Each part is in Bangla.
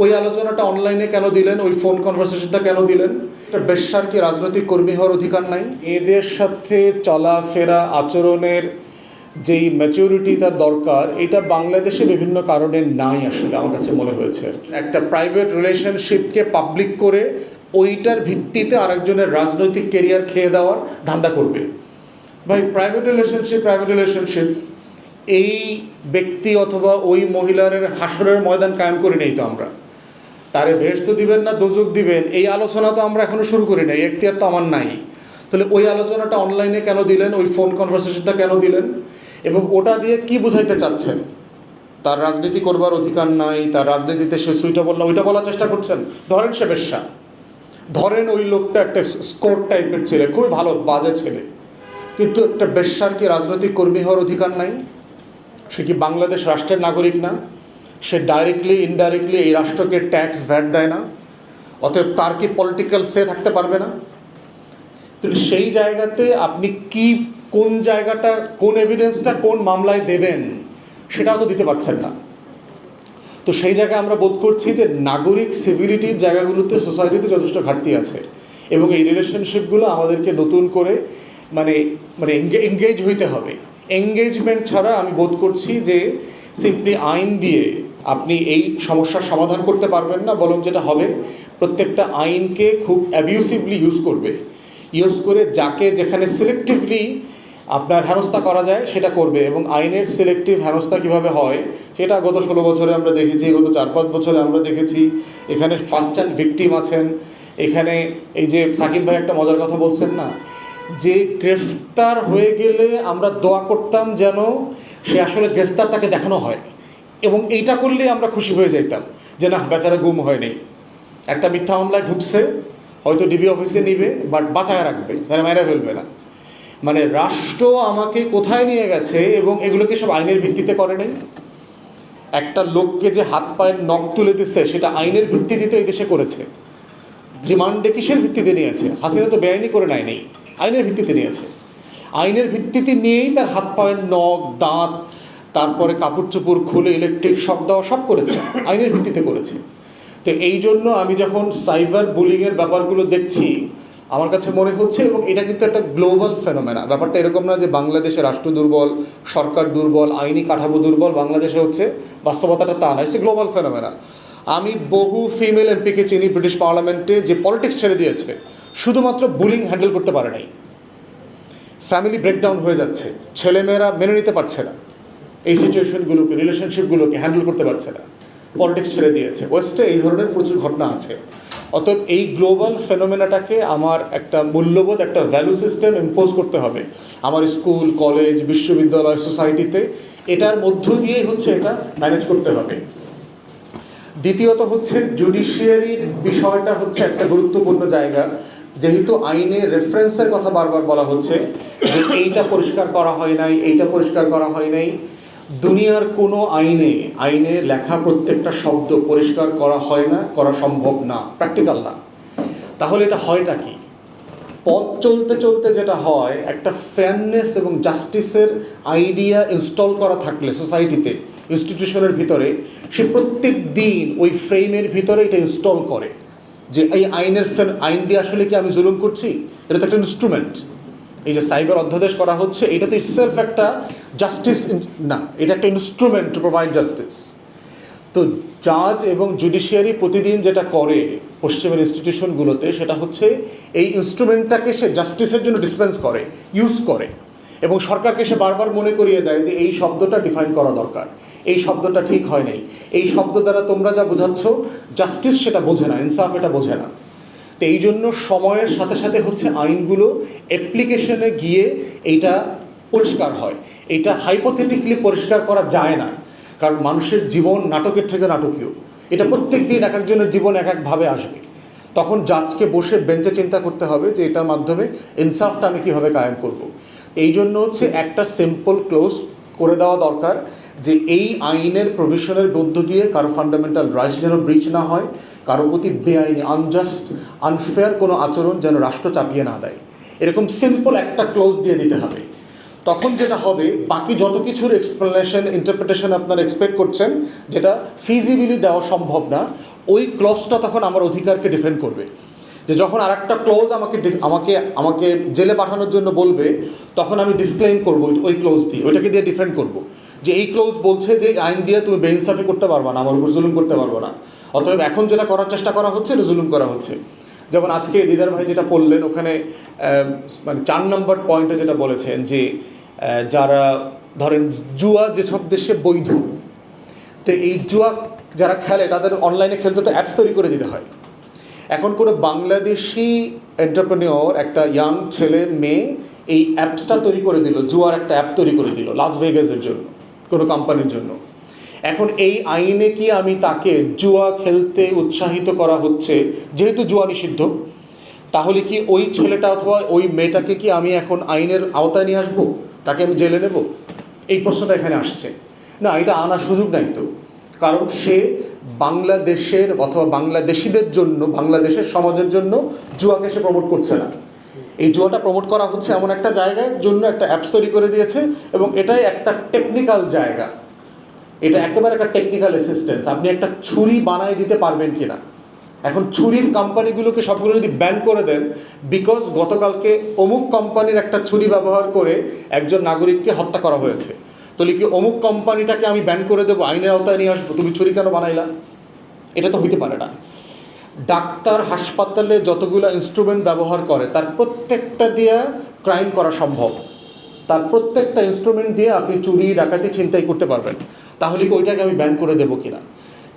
ওই আলোচনাটা অনলাইনে কেন দিলেন? ওই ফোন কনভারসেশনটা কেন দিলেন? এটা বেশ্যার কি রাজনৈতিক কর্মী হওয়ার অধিকার নাই? এদের সাথে চলাফেরা আচরণের যেই ম্যাচুরিটি তার দরকার এটা বাংলাদেশে বিভিন্ন কারণে নাই আসলে আমার কাছে মনে হয়েছে। একটা প্রাইভেট রিলেশনশিপকে পাবলিক করে ওইটার ভিত্তিতে আরেকজনের রাজনৈতিক কেরিয়ার খেয়ে দেওয়ার ধান্দা করবে। ভাই প্রাইভেট রিলেশনশিপ প্রাইভেট রিলেশনশিপ এই ব্যক্তি অথবা ওই মহিলার হাসরের ময়দান কায়েম করে নেই তো আমরা। তারে ভেস্ত দিবেন না দোজক দিবেন? এই আলোচনা তো আমরা এখনও শুরু করি নাই, এখতিয়ার তো আমার নাই। তাহলে ওই আলোচনাটা অনলাইনে কেন দিলেন? ওই ফোন কনভারসেশনটা কেন দিলেন? এবং ওটা দিয়ে কি বুঝাইতে চাচ্ছেন? তার রাজনীতি করবার অধিকার নাই, তার রাজনীতিতে সে সুইটেবল না, ওইটা বলার চেষ্টা করছেন? ধরেন সে বেশ্যা। ধরেন ওই লোকটা একটা স্কোর টাইপের ছেলে, খুবই ভালো, বাজে ছেলে। কিন্তু একটা বেশ্যার কি রাজনৈতিক কর্মী হওয়ার অধিকার নাই? সে কি বাংলাদেশ রাষ্ট্রের নাগরিক না? সে ডাইরেক্টলি ইনডাইরেক্টলি এই রাষ্ট্রকে ট্যাক্স ভ্যাট দেয় না। অতএব তার কি পলিটিক্যাল সে থাকতে পারবে না? তো সেই জায়গাতে আপনি কি, কোন জায়গাটা, কোন এভিডেন্সটা কোন মামলায় দেবেন, সেটাও তো দিতে পারছেন না। তো সেই জায়গায় আমরা বোধ করছি যে নাগরিক সিভিলিটির জায়গাগুলোতে সোসাইটিতে যথেষ্ট ঘাটতি আছে এবং এই রিলেশনশিপগুলো আমাদেরকে নতুন করে মানে মানে এঙ্গেজ হইতে হবে। এঙ্গেজমেন্ট ছাড়া আমি বোধ করছি যে সিম্পলি আইন দিয়ে আপনি এই সমস্যার সমাধান করতে পারবেন না, বরং যেটা হবে, প্রত্যেকটা আইনকে খুব অ্যাবিউসিভলি ইউজ করবে। ইউজ করে যাকে যেখানে সিলেক্টিভলি আপনার হেনস্থা করা যায়, সেটা করবে এবং আইনের সিলেক্টিভ হেনস্থা কীভাবে হয়, সেটা গত ষোলো বছরে আমরা দেখেছি, গত চার পাঁচ বছরে আমরা দেখেছি। এখানে ফার্স্ট হ্যান্ড ভিকটিম আছেন। এখানে এই যে সাকিব ভাই একটা মজার কথা বলছেন না? যে গ্রেফতার হয়ে গেলে আমরা দোয়া করতাম যেন সে আসলে গ্রেফতার তাকে দেখানো হয়। এবং এইটা করলে আমরা খুশি হয়ে যাইতাম যে না, বেচারা গুম হয়নি একটা মিথ্যা মামলায় ঢুকছে, হয়তো ডিবি অফিসে নিবে বাট বাঁচায় রাখবে মানে মেরে ফেলবে না। মানে রাষ্ট্র আমাকে কোথায় নিয়ে গেছে এবং এগুলোকে সব আইনের ভিত্তিতে করে নেই? একটা লোককে যে হাত পায়ের নখ তুলে দিচ্ছে সেটা আইনের ভিত্তিতে তো এই দেশে করেছে। রিমান্ডে কিসের ভিত্তিতে নিয়েছে? হাসিনা তো বেআইনি করে নেয় নেই, আইনের ভিত্তিতে নিয়েছে। আইনের ভিত্তিতে নিয়েই তার হাত পায়ের নখ, দাঁত তারপরে কাপড় চোপড় খুলে ইলেকট্রিক শক দেওয়া সব করেছে, আইনের ভিত্তিতে করেছে। তো এই জন্য আমি যখন সাইবার বুলিংয়ের ব্যাপারগুলো দেখছি, আমার কাছে মনে হচ্ছে এবং এটা কিন্তু একটা গ্লোবাল ফেনোমেনা ব্যাপারটা এরকম না যে বাংলাদেশে রাষ্ট্র দুর্বল, সরকার দুর্বল, আইনি কাঠামো দুর্বল, বাংলাদেশে হচ্ছে বাস্তবতাটা তা না সে গ্লোবাল ফেনোমেনা আমি বহু ফিমেল এমপিকে চিনি ব্রিটিশ পার্লামেন্টে যে পলিটিক্স ছেড়ে দিয়েছে, শুধুমাত্র বুলিং হ্যান্ডেল করতে পারে নাই। ফ্যামিলি ব্রেকডাউন হয়ে যাচ্ছে, ছেলেমেয়েরা মেনে নিতে পারছে না। এই সিচুয়েশনগুলোকে রিলেশনশিপগুলোকে হ্যান্ডেল করতে পারছে না। পলিটিক্স ছেড়ে দিয়েছে। ওয়েস্টে এই ধরনের প্রচুর ঘটনা আছে। অতএব এই গ্লোবাল ফেনোমেনাটাকে আমার একটা মূল্যবোধ, একটা ভ্যালু সিস্টেম ইম্পোজ করতে হবে। আমার স্কুল কলেজ বিশ্ববিদ্যালয় সোসাইটিতে এটার মধ্য দিয়েই হচ্ছে এটা ম্যানেজ করতে হবে। দ্বিতীয়ত হচ্ছে জুডিশিয়ারির বিষয়টা হচ্ছে একটা গুরুত্বপূর্ণ জায়গা। যেহেতু আইনে রেফারেন্সের কথা বারবার বলা হচ্ছে যে এইটা পরিষ্কার করা হয় নাই, এইটা পরিষ্কার করা হয় নাই দুনিয়ার কোনো আইনে আইনে লেখা প্রত্যেকটা শব্দ পরিষ্কার করা হয় না, করা সম্ভব না প্র্যাকটিক্যাল না। তাহলে এটা হয়টা কি? পথ চলতে চলতে যেটা হয়, একটা ফেয়ারনেস এবং জাস্টিসের আইডিয়া ইনস্টল করা থাকলে সোসাইটিতে ইনস্টিটিউশনের ভিতরে, সে প্রত্যেক দিন ওই ফ্রেমের ভিতরে এটা ইনস্টল করে। যে এই আইনের আইন দিয়ে আসলে কি আমি জুলুম করছি? এটা তো একটা ইনস্ট্রুমেন্ট এই যে সাইবার অধ্যাদেশ করা হচ্ছে এটা তো ইটসেলফ একটা জাস্টিস না, এটা একটা ইনস্ট্রুমেন্ট টু প্রোভাইড জাস্টিস তো জাজ এবং জুডিশিয়ারি প্রতিদিন যেটা করে পশ্চিমের ইনস্টিটিউশনগুলোতে সেটা হচ্ছে এই ইনস্ট্রুমেন্টটাকে সে জাস্টিসের জন্য ডিসপেন্স করে ইউজ করে। এবং সরকারকে সে বারবার মনে করিয়ে দেয় যে এই শব্দটা ডিফাইন করা দরকার। এই শব্দটা ঠিক হয় নাই। এই শব্দ দ্বারা তোমরা যা বোঝাচ্ছ জাস্টিস সেটা বোঝে না ইনসাফ এটা বোঝে না। তো এই জন্য সময়ের সাথে সাথে হচ্ছে আইনগুলো অ্যাপ্লিকেশনে গিয়ে এইটা পরিষ্কার হয়। এটা হাইপোথেটিকলি পরিষ্কার করা যায় না। কারণ মানুষের জীবন নাটকের থেকে নাটকীয়। এটা প্রত্যেক দিন এক একজনের জীবন এক একভাবে আসবে। তখন জাজকে বসে বেঞ্চে চিন্তা করতে হবে যে এটার মাধ্যমে ইনসাফটা আমি কীভাবে কায়েম করব। এই জন্য হচ্ছে একটা সিম্পল ক্লোজ করে দেওয়া দরকার যে এই আইনের প্রভিশনের মধ্য দিয়ে কারও ফান্ডামেন্টাল রাইটস যেন ব্রিচ না হয়, কারও প্রতি বেআইনি আনজাস্ট আনফেয়ার কোনো আচরণ যেন রাষ্ট্র চাপিয়ে না দেয়। এরকম সিম্পল একটা ক্লোজ দিয়ে দিতে হবে। তখন যেটা হবে, বাকি যত কিছুর এক্সপ্লেনেশন ইন্টারপ্রিটেশন আপনারা এক্সপেক্ট করছেন, যেটা ফিজিবিলি দেওয়া সম্ভব না, ওই ক্লজটা তখন আমার অধিকারকে ডিফেন্ড করবে। যে যখন আর একটা ক্লোজ আমাকে আমাকে আমাকে জেলে পাঠানোর জন্য বলবে, তখন আমি ডিসক্লেম করব ওই- ক্লোজ দিয়ে, ওইটাকে দিয়ে ডিফেন্ড করব। যে এই ক্লোজ বলছে যে আইন দিয়ে তুমি বেইনসাফি করতে পারবা না, আমার উপর জুলুম করতে পারব না। অতএব এখন যেটা করার চেষ্টা করা হচ্ছে, এটা জুলুম করা হচ্ছে। যেমন আজকে দিদার ভাই যেটা বললেন, ওখানে মানে চার নম্বর পয়েন্টে যেটা বলেছেন যে যারা, ধরেন জুয়া যেসব দেশে বৈধ, তো এই জুয়া যারা খেলে, তাদের অনলাইনে খেলতে তো অ্যাপস তৈরি করে দিতে হয়। এখন কোনো বাংলাদেশি এন্টারপ্রেনিওর একটা ইয়াং ছেলে, মেয়ে এই অ্যাপসটা তৈরি করে দিল, জুয়ার একটা অ্যাপ তৈরি করে দিল লাস ভেগাসের জন্য, কোনো কোম্পানির জন্য। এখন এই আইনে কি আমি তাকে জুয়া খেলতে উৎসাহিত করা হচ্ছে, যেহেতু জুয়া নিষিদ্ধ, তাহলে কি ওই ছেলেটা অথবা ওই মেয়েটাকে কি আমি এখন আইনের আওতায় নিয়ে আসব? তাকে আমি জেলে নেব? এই প্রশ্নটা এখানে আসছে। না, এটা আনার সুযোগ নাই তো। কারণ সে বাংলাদেশের অথবা বাংলাদেশিদের জন্য, বাংলাদেশের সমাজের জন্য জুয়াকে সে প্রমোট করছে না। এই জুয়াটা প্রমোট করা হচ্ছে এমন একটা জায়গায়, জন্য একটা অ্যাপস তৈরি করে দিয়েছে এবং এটাই একটা টেকনিক্যাল জায়গা। এটা একেবারে একটা টেকনিক্যাল অ্যাসিস্ট্যান্স আপনি একটা ছুরি বানায় দিতে পারবেন কিনা। এখন ছুরির কোম্পানিগুলোকে সবগুলো যদি ব্যান করে দেন বিকজ গতকালকে অমুক কোম্পানির একটা ছুরি ব্যবহার করে একজন নাগরিককে হত্যা করা হয়েছে। তাহলে কি অমুক কোম্পানিটাকে আমি ব্যান করে দেবো, আইনের আওতায় নিয়ে আসব, তুমি ছুরি কেন বানাইলা? এটা তো হইতে পারে না। ডাক্তার হাসপাতালে যতগুলো ইনস্ট্রুমেন্ট ব্যবহার করে, তার প্রত্যেকটা দিয়ে ক্রাইম করা সম্ভব। তার প্রত্যেকটা ইনস্ট্রুমেন্ট দিয়ে আপনি চুরি, ডাকাতি, ছিনতাই করতে পারবেন। তাহলে কি ওইটাকে আমি ব্যান করে দেবো কিনা?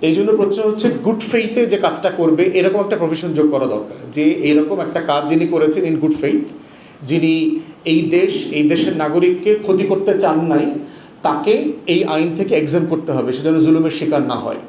এই জন্য প্রশ্ন হচ্ছে গুড ফেইথে যে কাজটা করবে, এরকম একটা প্রফেশন যোগ করা দরকার। যে এরকম একটা কাজ যিনি করেছেন ইন গুড ফেইথ যিনি এই দেশ, এই দেশের নাগরিককে ক্ষতি করতে চান নাই তাকে এই আইন থেকে এক্সাম করতে হবে সে যেন জুলুমের শিকার না হয়।